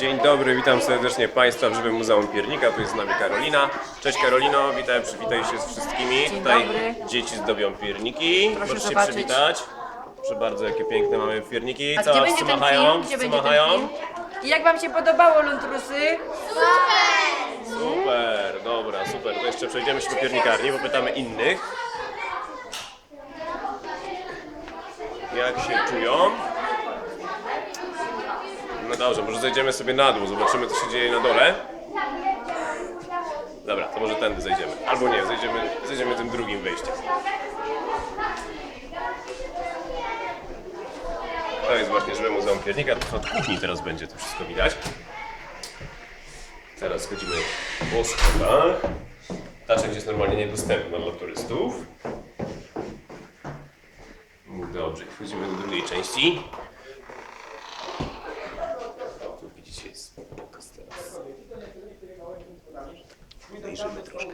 Dzień dobry, witam serdecznie Państwa w Żywym Muzeum Piernika. Tu jest z nami Karolina. Cześć Karolino, witaj, przywitaj się z wszystkimi. Dzień Tutaj dobry. dzieci zdobią pierniki. Proszę Możecie zobaczyć. przywitać. Proszę bardzo, jakie piękne mamy pierniki. A Co, gdzie będzie ten machają? film? Gdzie Co będzie machają? ten film? I jak wam się podobało, Luntrusy? Super, dobra, super. To jeszcze przejdziemy się po piernikarni, popytamy innych. Jak się czują? No dobrze, może zejdziemy sobie na dół, zobaczymy co się dzieje na dole. Dobra, to może tędy zejdziemy. Albo nie, zejdziemy, zejdziemy tym drugim wejściem. To jest właśnie Żywe Muzeum Piernika, to od kuchni teraz będzie to wszystko widać. Teraz schodzimy po schodach. Ta część jest normalnie niedostępna dla turystów. Dobrze, wchodzimy do drugiej części. Tu widzicie jest pokaz teraz. Zajrzymy troszkę.